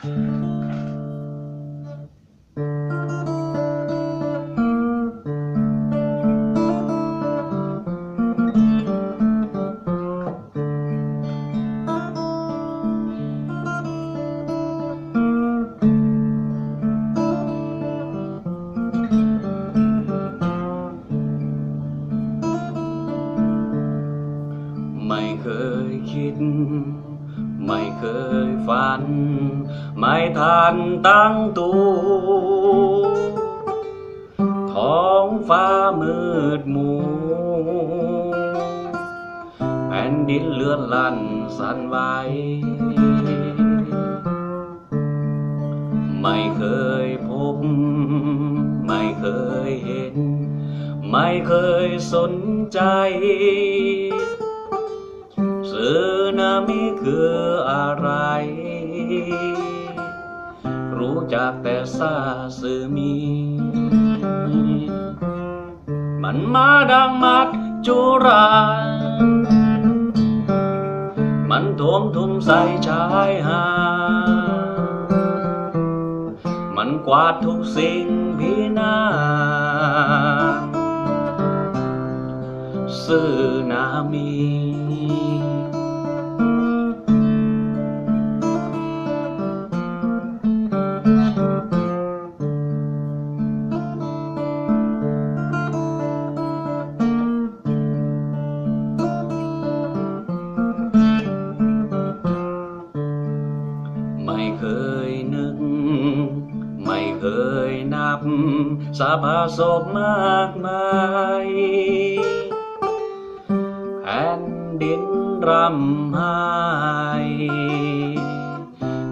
ไม่เคยคิด ไม่เคยฝัน ไม่ทันตั้งตัวท้องฟ้ามืดมูแผ่นดินเลื่อนลั่นสั่นไหวไม่เคยพบ ไม่เคยเห็น ไม่เคยสนใจ สึนามิคืออะไร รู้จักแต่ซาซึมีมันมาดังมัดจุรา มันโถมทุ่มใส่ชายหาดมันกวาดทุกสิ่งพินาศสึนามิ ไม่เคยนึก ไม่เคยนับสาภาศพมากมายแผ่นดินรำไห้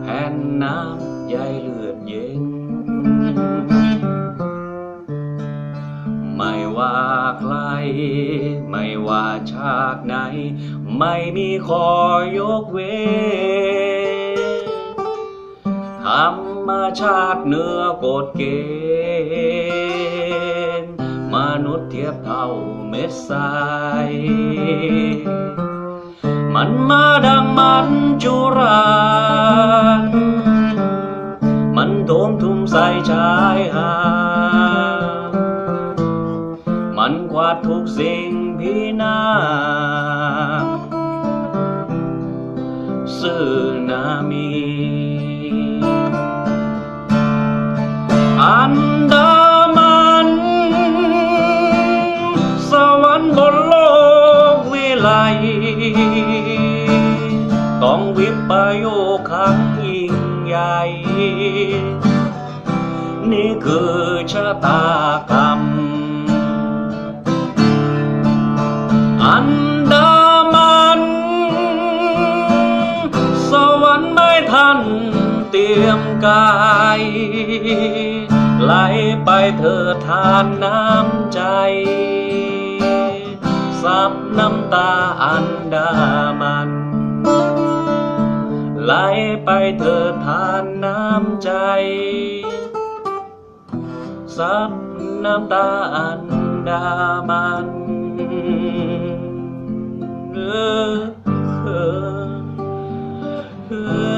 แผ่นน้ำใยเลือดเย็น ไม่ว่าใคร ไม่ว่าชาติไหน ไม่มีขอยกเว้น รรมชาติเหนือกฎเกณฑ์มนุษย์เทียบเท่าเม็ดทรายมันมาดังมันจุรานมันโถมทุ่มใส่ชายหาดมันกวาดทุกสิ่งพินาศสึนามิ อันดามัน สวรรค์บนโลกวิไลต้องวิปโยครั้งยิ่งใหญ่ นี่คือชะตากรรม อันดามัน สวรรค์ไม่ทันเตรียมกาย ไหลไปเธอทานน้ำใจ ซับน้ำตาอันดามัน ไหลไปเธอทานน้ำใจ ซับน้ำตาอันดามันเออเออเออ